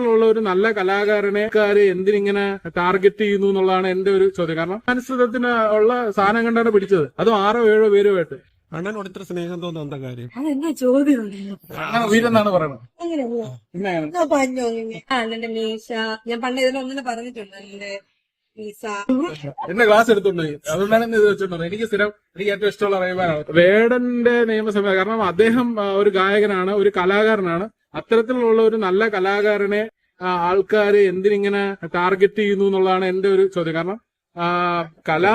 ഉള്ള ഒരു നല്ല കലാകാരനെ കാര് എന്തിനിങ്ങനെ ടാർഗറ്റ് ചെയ്യുന്നു എന്നുള്ളതാണ് എന്റെ ഒരു ചോദ്യം. കാരണം അനുസൃതത്തിന് ഉള്ള സാധനം കണ്ടാണ് പിടിച്ചത്. അതും ആറോ ഏഴോ പേരുമായിട്ട് അണ്ണനോട് ഇത്ര സ്നേഹം തോന്നുന്ന എന്താ കാര്യം? അതെന്നാ ചോദ്യം വീരെന്നാണ് പറയുന്നത് പറഞ്ഞോ ആ എന്റെ മീശ. ഞാൻ പണ്ട് ഇതിലൊന്നിനെ പറഞ്ഞിട്ടുണ്ട് എന്റെ മീശ. എന്റെ ക്ലാസ് എടുത്തോണ്ട് അതുകൊണ്ടാണ് ഇത് വെച്ചോണ്ടത്. എനിക്ക് സ്ഥിരം എനിക്ക് ഏറ്റവും ഇഷ്ടമുള്ള റഹ്മാനാണ് വേടന്റെ നിയമസഭ. കാരണം അദ്ദേഹം ഒരു ഗായകനാണ് ഒരു കലാകാരനാണ്. അത്തരത്തിലുള്ള ഒരു നല്ല കലാകാരനെ ആൾക്കാർ എന്തിനിങ്ങനെ ടാർഗറ്റ് ചെയ്യുന്നു എന്നുള്ളതാണ് എന്റെ ഒരു ചോദ്യം. കാരണം കല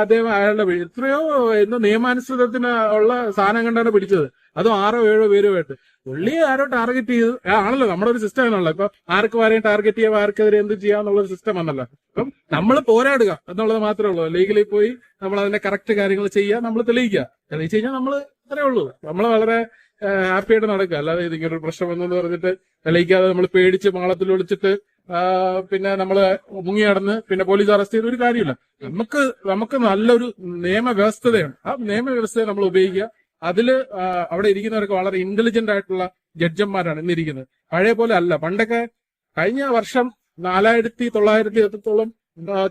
അദ്ദേഹം അയാളുടെ എത്രയോ എന്തോ നിയമാനുസൃതത്തിന് ഉള്ള സാധനം കണ്ടാണ് പിടിച്ചത്. അതും ആറോ ഏഴോ പേരുമായിട്ട് പുള്ളി ആരോ ടാർഗറ്റ് ചെയ്ത്. ആണല്ലോ നമ്മുടെ ഒരു സിസ്റ്റം ആണല്ലോ. ഇപ്പൊ ആർക്ക് ആരെയും ടാർഗറ്റ് ചെയ്യാം ആർക്കെതിരെ എന്ത് ചെയ്യാന്നുള്ള ഒരു സിസ്റ്റം ആണല്ലോ. അപ്പം നമ്മൾ പോരാടുക എന്നുള്ളത് മാത്രമേ ഉള്ളൂ. ലീഗലി പോയി നമ്മൾ അതിന്റെ കറക്റ്റ് കാര്യങ്ങൾ ചെയ്യുക നമ്മൾ തെളിയിക്കുക. തെളിയിച്ചു കഴിഞ്ഞാൽ നമ്മൾ അത്രേ ഉള്ളൂ. നമ്മൾ വളരെ ഹാപ്പി ആയിട്ട് നടക്കുക. അല്ലാതെ ഇതിങ്ങനെ ഒരു പ്രശ്നം വന്നെന്ന് പറഞ്ഞിട്ട് തെളിയിക്കാതെ നമ്മൾ പേടിച്ച് മാളത്തിൽ ഒളിച്ചിട്ട് പിന്നെ നമ്മൾ മുങ്ങി നടന്ന് പിന്നെ പോലീസ് അറസ്റ്റ് ചെയ്ത ഒരു കാര്യമില്ല നമുക്ക് നമുക്ക് നല്ലൊരു നിയമവ്യവസ്ഥതയാണ്. ആ നിയമവ്യവസ്ഥയെ നമ്മൾ ഉപയോഗിക്കുക. അതിൽ അവിടെ ഇരിക്കുന്നവരൊക്കെ വളരെ ഇന്റലിജന്റ് ആയിട്ടുള്ള ജഡ്ജന്മാരാണ് ഇന്നിരിക്കുന്നത്. പഴയ പോലെ അല്ല. പണ്ടൊക്കെ കഴിഞ്ഞ വർഷം നാലായിരത്തി തൊള്ളായിരത്തി എത്രത്തോളം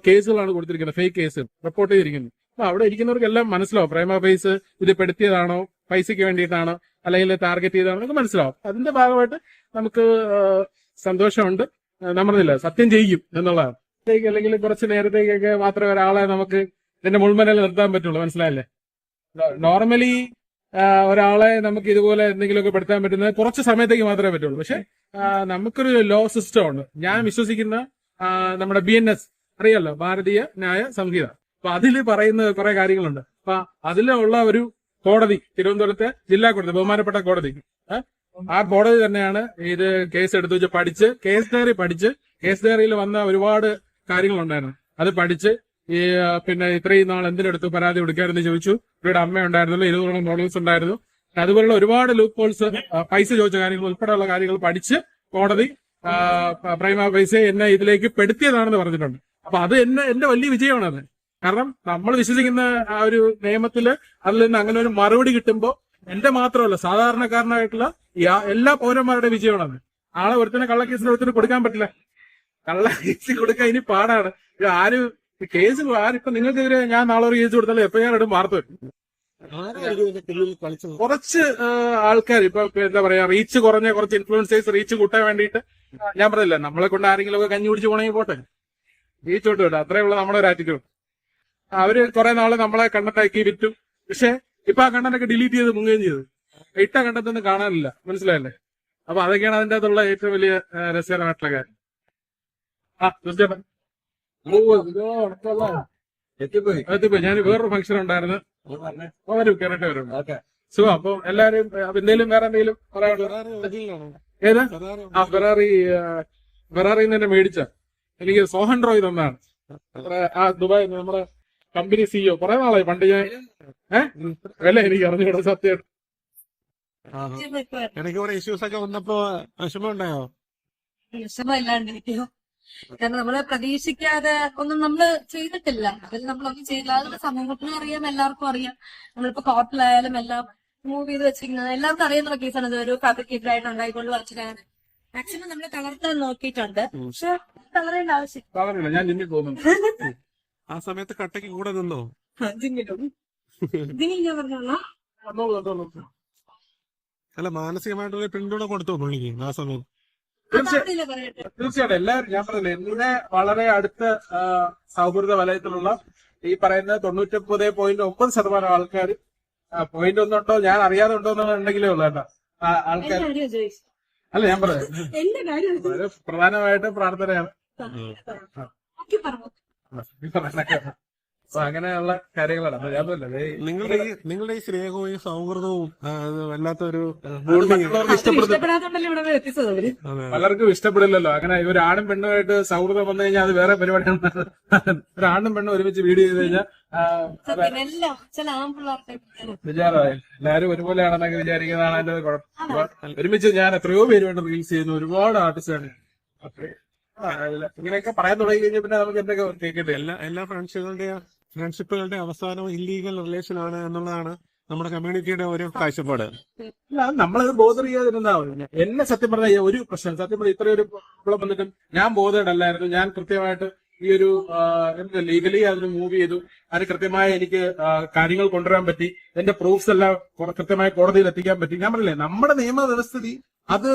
കേസുകളാണ് കൊടുത്തിരിക്കുന്നത്. ഫേക്ക് കേസുകൾ റിപ്പോർട്ട് ചെയ്തിരിക്കുന്നത്. അപ്പൊ അവിടെ ഇരിക്കുന്നവർക്കെല്ലാം മനസ്സിലാവും. പ്രേമ ഫേസ് ഇത് പെടുത്തിയതാണോ? പൈസയ്ക്ക് വേണ്ടിയിട്ടാണോ അല്ലെങ്കിൽ ടാർഗറ്റ് ചെയ്തതാണോ നമുക്ക് മനസ്സിലാവും. അതിന്റെ ഭാഗമായിട്ട് നമുക്ക് സന്തോഷമുണ്ട്. നമ്മളില്ല സത്യം ചെയ്യും എന്നുള്ളതാണ്. അല്ലെങ്കിൽ കുറച്ച് നേരത്തേക്കൊക്കെ മാത്രമേ ഒരാളെ നമുക്ക് ഇതിന്റെ മുൾമനയിൽ നിർത്താൻ പറ്റുള്ളൂ. മനസ്സിലായല്ലേ? നോർമലി ഒരാളെ നമുക്ക് ഇതുപോലെ എന്തെങ്കിലുമൊക്കെ പെടുത്താൻ പറ്റുന്നത് കുറച്ച് സമയത്തേക്ക് മാത്രമേ പറ്റുള്ളൂ. പക്ഷെ നമുക്കൊരു ലോ സിസ്റ്റം ഉണ്ട്. ഞാൻ വിശ്വസിക്കുന്ന നമ്മുടെ ബി എൻ എസ് അറിയാലോ? ഭാരതീയ ന്യായ സംഹിത. അപ്പൊ അതിൽ പറയുന്ന കുറെ കാര്യങ്ങളുണ്ട്. അപ്പൊ അതിലുള്ള ഒരു കോടതി തിരുവനന്തപുരത്തെ ജില്ലാ കോടതി ബഹുമാനപ്പെട്ട കോടതി? ആ കോടതി തന്നെയാണ് ഇത് കേസ് എടുത്തു വെച്ച് പഠിച്ച് കേസ് ഡയറി പഠിച്ച് കേസ് ഡയറിയിൽ വന്ന ഒരുപാട് കാര്യങ്ങളുണ്ടായിരുന്നു. അത് പഠിച്ച് ഈ പിന്നെ ഇത്രയും നാൾ എന്തിനെടുത്തു പരാതി കൊടുക്കാമെന്ന് ചോദിച്ചു. ഇവരുടെ അമ്മ ഉണ്ടായിരുന്നല്ലോ ഇരുന്നൂറോളം മോഡൽസ് ഉണ്ടായിരുന്നു. അതുപോലുള്ള ഒരുപാട് ലൂപ്പ് ഹോൾസ് പൈസ ചോദിച്ച കാര്യങ്ങൾ ഉൾപ്പെടെയുള്ള കാര്യങ്ങൾ പഠിച്ച് കോടതി പ്രൈമ പൈസ എന്നെ ഇതിലേക്ക് പെടുത്തിയതാണെന്ന് പറഞ്ഞിട്ടുണ്ട്. അപ്പൊ അത് എന്നെ എന്റെ വലിയ വിജയമാണ് അത് കാരണം നമ്മൾ വിശ്വസിക്കുന്ന ആ ഒരു നിയമത്തിൽ അതിൽ നിന്ന് അങ്ങനെ ഒരു മറുപടി കിട്ടുമ്പോൾ എന്റെ മാത്രമല്ല സാധാരണക്കാരനായിട്ടുള്ള എല്ലാ പൗരന്മാരുടെ വിജയമാണത്. ആളെ ഒരുത്തനെ കള്ളക്കേസിന് ഒരുത്തിന് കൊടുക്കാൻ പറ്റില്ല. കള്ളക്കേസ് കേസ് കൊടുക്കാൻ ഇനി പാടാണ്. ആര് കേസ് ആരിപ്പോ നിങ്ങൾക്കെതിരെ ഞാൻ നാളെ ഒരു കേസ് കൊടുത്താലും എഫ് ഐ ആർ ഇടും വാർത്ത കുറച്ച് ആൾക്കാർ ഇപ്പൊ എന്താ പറയാ റീച്ച് കുറഞ്ഞ കുറച്ച് ഇൻഫ്ലുവൻസേഴ്സ് റീച്ച് കൂട്ടാൻ വേണ്ടിയിട്ട് ഞാൻ പറഞ്ഞില്ല നമ്മളെ കൊണ്ട് ആരെങ്കിലും ഒക്കെ കഞ്ഞി പിടിച്ച് പോണെങ്കിൽ പോട്ടെ. റീച്ച് വിട്ടു വിട്ടു ഉള്ള നമ്മുടെ ഒരു ആറ്റിറ്റ്യൂഡ് അവർ കുറെ നാൾ നമ്മളെ കണ്ടന്റാക്കി വിറ്റു. പക്ഷെ ഇപ്പൊ ആ കണ്ടന്റൊക്കെ ഡിലീറ്റ് ചെയ്ത് മുങ്ങുകയും ചെയ്തു. ഇട്ട കണ്ടന്റൊന്നും കാണാനില്ല. മനസ്സിലായല്ലേ? അപ്പൊ അതൊക്കെയാണ് അതിന്റെ അകത്തുള്ള ഏറ്റവും വലിയ രസകരമായിട്ടുള്ള കാര്യം. ആ തീർച്ചയായിട്ടും. എത്തിപ്പോയി. ഞാൻ വേറൊരു ഫംഗ്ഷൻ ഉണ്ടായിരുന്നു. വരും കേരട്ടെ വരും സുഖം. അപ്പൊ എല്ലാരും എന്തെങ്കിലും വേറെ എന്തെങ്കിലും ഏതാ? ആ ഫെറാറി ഫെറാറിന്ന് തന്നെ മേടിച്ച എനിക്ക് സോഹൻ റോയ് തന്നാണ് ആ ദുബായ് നമ്മുടെ കമ്പനി സിഇഒ കുറെ നാളായി പണ്ട് ഞാൻ ഏഹ് അല്ല? എനിക്ക് അറിഞ്ഞൂടെ സത്യം. എനിക്ക് കുറെ ഇഷ്യൂസ് ഒക്കെ വന്നപ്പോ വിഷമമുണ്ടായോ? കാരണം നമ്മൾ പ്രതീക്ഷിക്കാതെ ഒന്നും നമ്മൾ ചെയ്തിട്ടില്ല. അതിൽ നമ്മളൊന്നും ചെയ്തില്ല. സമൂഹത്തിനും അറിയാം എല്ലാവർക്കും അറിയാം. നമ്മളിപ്പോ കോർട്ടിലായാലും എല്ലാം മൂവ് ചെയ്ത് വെച്ചിരിക്കുന്നത്. എല്ലാവർക്കും അറിയുന്ന കേസാണ് ഇത് ഒരു ഫാബ്രിക്കേറ്റഡ് ഉണ്ടായിക്കൊണ്ട് വച്ചിട്ടാണ് മാക്സിമം നമ്മൾ തളർത്താൻ നോക്കിയിട്ടുണ്ട്. പക്ഷെ തളരേണ്ട ആവശ്യം ഞാൻ ആ സമയത്ത് കട്ടയ്ക്ക് കൂടെ നിന്നോ. അല്ല മാനസികമായിട്ടുള്ള പിന്തുണ കൊടുത്തോ പുള്ളിക്ക് ആ സമയത്ത് പറയട്ടെ. തീർച്ചയായിട്ടും. എല്ലാവരും ഞാൻ പറഞ്ഞില്ലേ എന്നെ വളരെ അടുത്ത സൗഹൃദ വലയത്തിലുള്ള ഈ പറയുന്ന തൊണ്ണൂറ്റൊമ്പത് പോയിന്റ് ഒമ്പത് ശതമാനം ആൾക്കാർ പോയിന്റ് ഒന്നുണ്ടോ ഞാൻ അറിയാതെ ഉണ്ടോ എന്നുണ്ടെങ്കിലേ ഉള്ളു കേട്ടോ. ആൾക്കാർ അല്ല ഞാൻ പറയാം. എന്റെ കാര്യം വളരെ പ്രധാനമായിട്ട് പ്രാർത്ഥനയാണ്. അങ്ങനെയുള്ള കാര്യങ്ങളാണ്. ഞാൻ നിങ്ങളുടെ ഈ നിങ്ങളുടെ ഈ സ്നേഹവും ഈ സൗഹൃദവും വല്ലാത്തൊരു പലർക്കും ഇഷ്ടപ്പെടില്ലല്ലോ. അങ്ങനെ ഒരു ആണും പെണ്ണുമായിട്ട് സൗഹൃദം വന്നു കഴിഞ്ഞാൽ അത് വേറെ പരിപാടിയാണ്. ഒരു ആണും പെണ്ണും ഒരുമിച്ച് വീഡിയോ ചെയ്ത് കഴിഞ്ഞാൽ വിചാരമായി. എല്ലാവരും ഒരുപോലെയാണെന്നൊക്കെ വിചാരിക്കുന്നതാണ് എന്റെ കുഴപ്പം. ഒരുമിച്ച് ഞാൻ എത്രയോ പേര് വേണ്ട റീൽസ് ചെയ്യുന്ന. ഒരുപാട് ആർട്ടിസ്റ്റാണ് ഇങ്ങനെയൊക്കെ പറയാൻ തുടങ്ങി കഴിഞ്ഞാൽ പിന്നെ നമുക്ക് എന്തൊക്കെ കേൾക്കട്ടെ എല്ലാ എല്ലാ ഫ്രണ്ട്സുകളുടെ ഫ്രണ്ട്ഷിപ്പുകളുടെ അവസാനം ഇല്ലീഗൽ റിലേഷൻ ആണ് എന്നുള്ളതാണ് നമ്മുടെ കമ്മ്യൂണിറ്റിയുടെ ഒരു കാഴ്ചപ്പാട്. നമ്മളത് ബോധർ ചെയ്യാതിരുന്നാ എന്നെ സത്യം പറഞ്ഞ ഒരു പ്രശ്നം സത്യം പറഞ്ഞ ഇത്രയൊരു പ്രോബ്ലം വന്നിട്ടും ഞാൻ ബോധേഡ് അല്ലായിരുന്നു. ഞാൻ കൃത്യമായിട്ട് ഈ ഒരു ലീഗലി അതിന് മൂവ് ചെയ്തു. അതിന് കൃത്യമായി എനിക്ക് കാര്യങ്ങൾ കൊണ്ടുവരാൻ പറ്റി. എന്റെ പ്രൂഫ്സ് എല്ലാം കൃത്യമായി കോടതിയിൽ എത്തിക്കാൻ പറ്റി. ഞാൻ പറഞ്ഞില്ലേ നമ്മുടെ നിയമവ്യവസ്ഥിതി അത്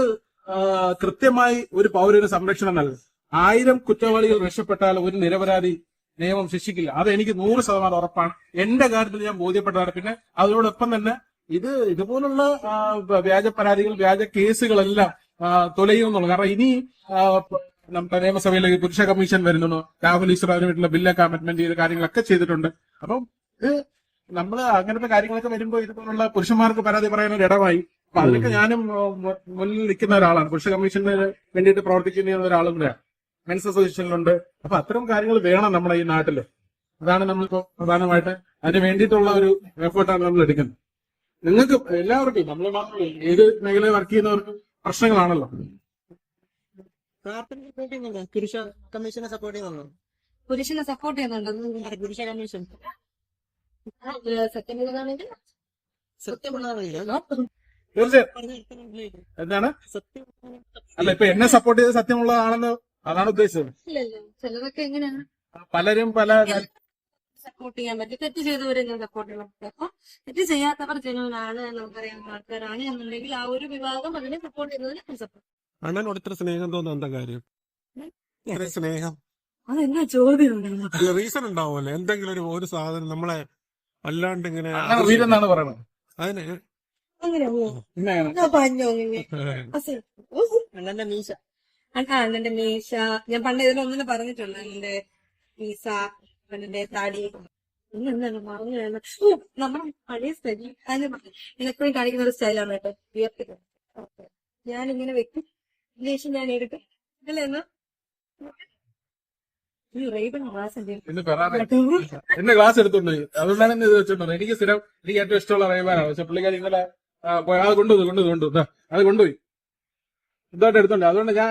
കൃത്യമായി ഒരു പൗരന് സംരക്ഷണം നൽകും. ആയിരം കുറ്റവാളികൾ രക്ഷപ്പെട്ടാൽ ഒരു നിരപരാധി നിയമം ശിക്ഷിക്കില്ല. അത് എനിക്ക് നൂറ് ശതമാനം ഉറപ്പാണ്. എന്റെ കാര്യത്തിൽ ഞാൻ ബോധ്യപ്പെട്ടതാണ്. പിന്നെ അതിനോടൊപ്പം തന്നെ ഇത് ഇതുപോലുള്ള വ്യാജ പരാതികൾ വ്യാജ കേസുകളെല്ലാം ആ, കാരണം ഇനി നമ്മുടെ നിയമസഭയിലേക്ക് പുരുഷ കമ്മീഷൻ വരുന്നുണ്ടോ. രാഹുൽ ഈശ്വർ അതിനുവേണ്ടിയുള്ള ബില്ലൊക്കെ അമെന്റ്മെന്റ് ചെയ്ത കാര്യങ്ങളൊക്കെ ചെയ്തിട്ടുണ്ട്. അപ്പം ഇത് നമ്മൾ അങ്ങനത്തെ കാര്യങ്ങളൊക്കെ വരുമ്പോൾ ഇതുപോലുള്ള പുരുഷന്മാർക്ക് പരാതി പറയാൻ ഒരു ഇടമായി. അപ്പൊ അതിനൊക്കെ ഞാനും മുന്നിൽ നിൽക്കുന്ന ഒരാളാണ്. പുരുഷ കമ്മീഷന് വേണ്ടിയിട്ട് പ്രവർത്തിക്കുന്ന ഒരാളും കൂടെയാണ്. മെൻസ് അസോസിയേഷനിലുണ്ട് അപ്പൊ അത്തരം കാര്യങ്ങൾ വേണം നമ്മുടെ ഈ നാട്ടിൽ അതാണ് നമ്മളിപ്പോ പ്രധാനമായിട്ട് അതിന് വേണ്ടിയിട്ടുള്ള ഒരു എഫേർട്ടാണ് നമ്മൾ എടുക്കുന്നത്. നിങ്ങൾക്ക് എല്ലാവർക്കും നമ്മൾ മാത്രമല്ല ഏത് മേഖലയിൽ വർക്ക് ചെയ്യുന്നവർക്കും പ്രശ്നങ്ങളാണല്ലോ. പുരുഷ കമ്മീഷനെ സപ്പോർട്ട് ചെയ്യുന്നുണ്ടോ? പുരുഷനെ സപ്പോർട്ട് ചെയ്യുന്നുണ്ട്. പുരുഷ കമ്മീഷൻ തീർച്ചയായും. എന്താണ്? അല്ല ഇപ്പൊ എന്നെ സപ്പോർട്ട് ചെയ്ത് സത്യമുള്ളതാണെന്ന് അതാണ് ഉദ്ദേശിച്ചത്. ഇല്ലല്ലോ ചിലരൊക്കെ എങ്ങനെയാണ്? പലരും പല സപ്പോർട്ട് ചെയ്യാൻ പറ്റും? തെറ്റ് ചെയ്തവരെ ഞാൻ സപ്പോർട്ട് ചെയ്യാൻ പറ്റും അപ്പൊ തെറ്റ് ചെയ്യാത്തവർ ജനുവനാണ് നമുക്കറിയാവുന്ന ആൾക്കാരാണ് എന്നുണ്ടെങ്കിൽ ആ ഒരു വിഭാഗം അതിനെ സപ്പോർട്ട് ചെയ്യുന്നതിന് സപ്പോർട്ട് അണ്ണനോട് ഇത്ര സ്നേഹം തോന്നുന്ന എന്താ കാര്യം? സ്നേഹം? അതെന്നാ ചോദ്യം അല്ല റീസൺ ഉണ്ടാവുമല്ലോ. എന്തെങ്കിലും ഒരു ഒരു സാധനം നമ്മളെ അല്ലാണ്ട് ഇങ്ങനെ വീരെന്നാണ് പറയുന്നത് അതിന് അങ്ങനെ പിന്നെ പറഞ്ഞോ എന്റെ മീശ. ഞാൻ പണ്ട് ഇതിലൊന്നിനെ പറഞ്ഞിട്ടുണ്ട് എന്റെ മീസ എന്റെ താടി. എപ്പോഴും മറന്നു വേണം നമ്മുടെ പഴയ സ്റ്റൈൽ അതിന് ഇലക്ട്രോണിക് കാണിക്കുന്ന ഒരു സ്റ്റൈലാണ് കേട്ടോ. ഞാൻ ഇങ്ങനെ വെക്കും. ലേശം ഞാൻ എടുക്കും. അല്ലേ എന്നാ? ക്ലാസ് എടുത്തോണ്ട് അതുകൊണ്ടാണ് വെച്ചോണ്ടത് എനിക്ക് സ്ഥിരം എനിക്ക് ഏറ്റവും ഇഷ്ടമുള്ള റൈവാനാണ് പക്ഷെ പുള്ളിക്കാരി ഇന്നലെ അത് കൊണ്ടുപോയി കൊണ്ടുപോയി കൊണ്ടുപോയി അത് കൊണ്ടുപോയി. ഇതായിട്ട് എടുത്തോണ്ട് അതുകൊണ്ട് ഞാൻ